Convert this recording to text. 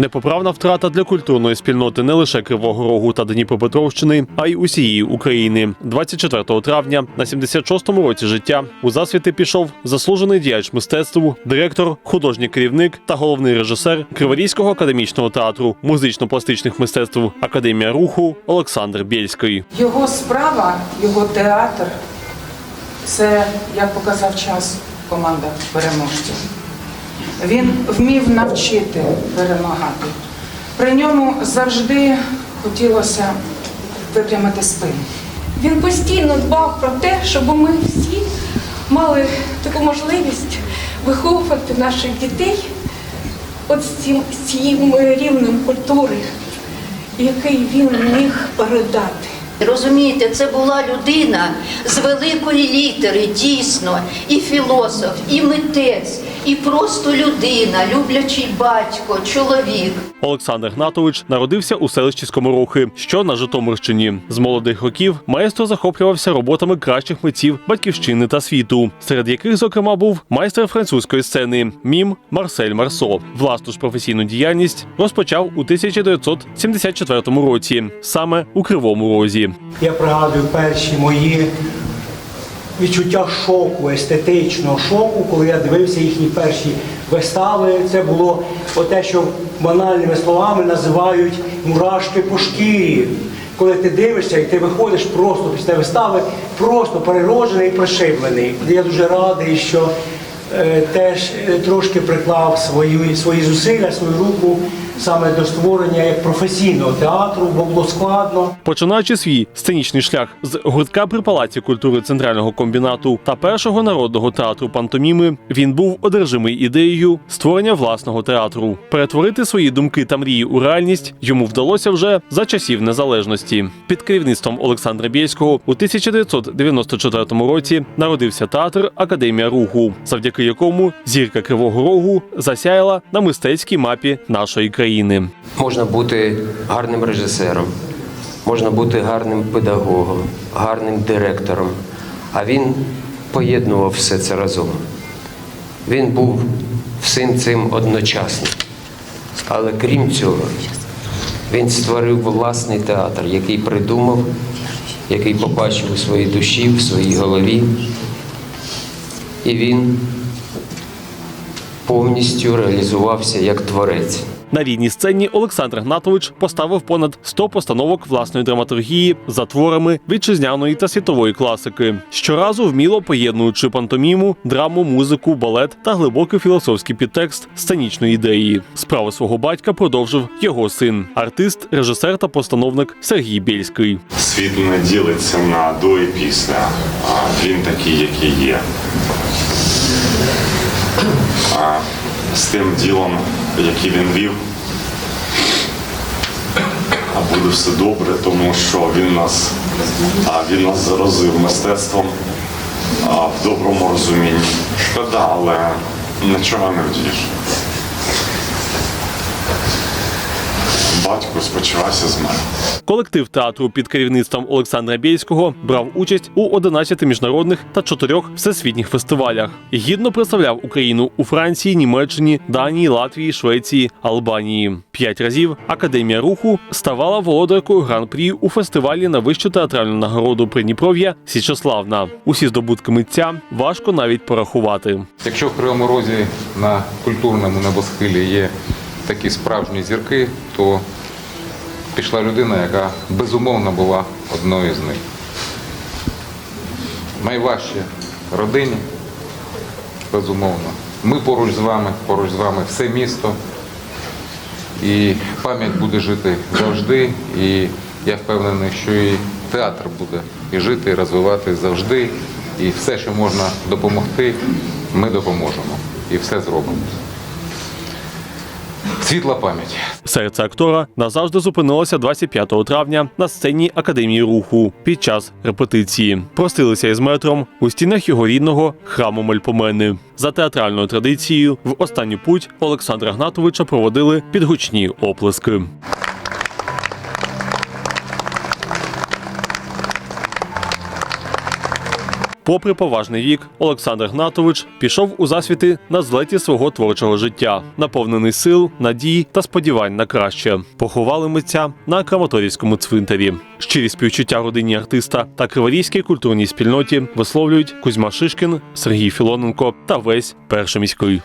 Непоправна втрата для культурної спільноти не лише Кривого Рогу та Дніпропетровщини, а й усієї України. 24 травня на 76-му році життя у засвіти пішов заслужений діяч мистецтву, директор, художній керівник та головний режисер Криворізького академічного театру музично-пластичних мистецтв Академія руху Олександр Бєльський. Його справа, його театр це, як показав час, команда переможців. Він вмів навчити перемагати. При ньому завжди хотілося випрямити спину. Він постійно дбав про те, щоб ми всі мали таку можливість виховувати наших дітей от з цим з цим рівнем культури, який він міг передати. Розумієте, це була людина з великої літери, дійсно, і філософ, і митець, і просто людина, люблячий батько, чоловік. Олександр Гнатович народився у селищі Скоморохи, що на Житомирщині. З молодих років маестро захоплювався роботами кращих митців батьківщини та світу, серед яких, зокрема, був майстер французької сцени мім Марсель Марсо. Власну ж професійну діяльність розпочав у 1974 році, саме у Кривому Розі. Я пригадую перші мої відчуття шоку, естетичного шоку, коли я дивився їхні перші вистави. Це було те, що банальними словами називають мурашки по шкірі. Коли ти дивишся і ти виходиш просто після вистави, просто перероджений і пришиблений. Я дуже радий, що е, теж е, трошки приклав свої, свої зусилля, свою руку саме до створення як професійного театру, бо було складно. Починаючи свій сценічний шлях з гуртка при палаці культури центрального комбінату та першого народного театру пантоміми, він був одержимий ідеєю створення власного театру. Перетворити свої думки та мрії у реальність йому вдалося вже за часів незалежності. Під керівництвом Олександра Бєльського у 1994 році народився театр Академія Руху, завдяки якому зірка Кривого Рогу засяяла на мистецькій мапі нашої країни. Можна бути гарним режисером, можна бути гарним педагогом, гарним директором. А він поєднував все це разом. Він був всім цим одночасно. Але крім цього, він створив власний театр, який придумав, який побачив у своїй душі, в своїй голові. І він повністю реалізувався як творець. На рідній сцені Олександр Гнатович поставив понад 100 постановок власної драматургії за творами вітчизняної та світової класики, щоразу вміло поєднуючи пантоміму, драму, музику, балет та глибокий філософський підтекст сценічної ідеї. Справи свого батька продовжив його син, артист, режисер та постановник Сергій Бєльський. Світ не ділиться на до і після, а він такий, який є. З тим ділом, яке він вів, а буде все добре, тому що він нас, а, він нас заразив мистецтвом а, в доброму розумінні. Шкода, але нічого не вдієш. Батько спочивайся з мене. Колектив театру під керівництвом Олександра Бєльського брав участь у 11 міжнародних та 4 всесвітніх фестивалях. Гідно представляв Україну у Франції, Німеччині, Данії, Латвії, Швеції, Албанії. П'ять разів Академія руху ставала володаркою гран-прі у фестивалі на вищу театральну нагороду Придніпров'я Січеславна. Усі здобутки митця важко навіть порахувати. Якщо в Кривому Розі на культурному небосхилі є такі справжні зірки, то пішла людина, яка безумовно була одною з них. Найважче родині, безумовно. Ми поруч з вами, поруч з вами все місто. І пам'ять буде жити завжди. І я впевнений, що і театр буде і жити, і розвивати завжди. І все, що можна допомогти, ми допоможемо. І все зробимо. Світла пам'ять. Серце актора назавжди зупинилося 25 травня на сцені Академії руху під час репетиції. Простилися із метром у стінах його рідного храму Мельпомени. За театральною традицією в останню путь Олександра Гнатовича проводили підгучні оплески. Попри поважний вік, Олександр Гнатович пішов у засвіти на злеті свого творчого життя, наповнений сил, надій та сподівань на краще. Поховали митця на Краматорівському цвинтарі. Щирі співчуття родині артиста та криворізькій культурній спільноті висловлюють Кузьма Шишкін, Сергій Філоненко та весь перший міський.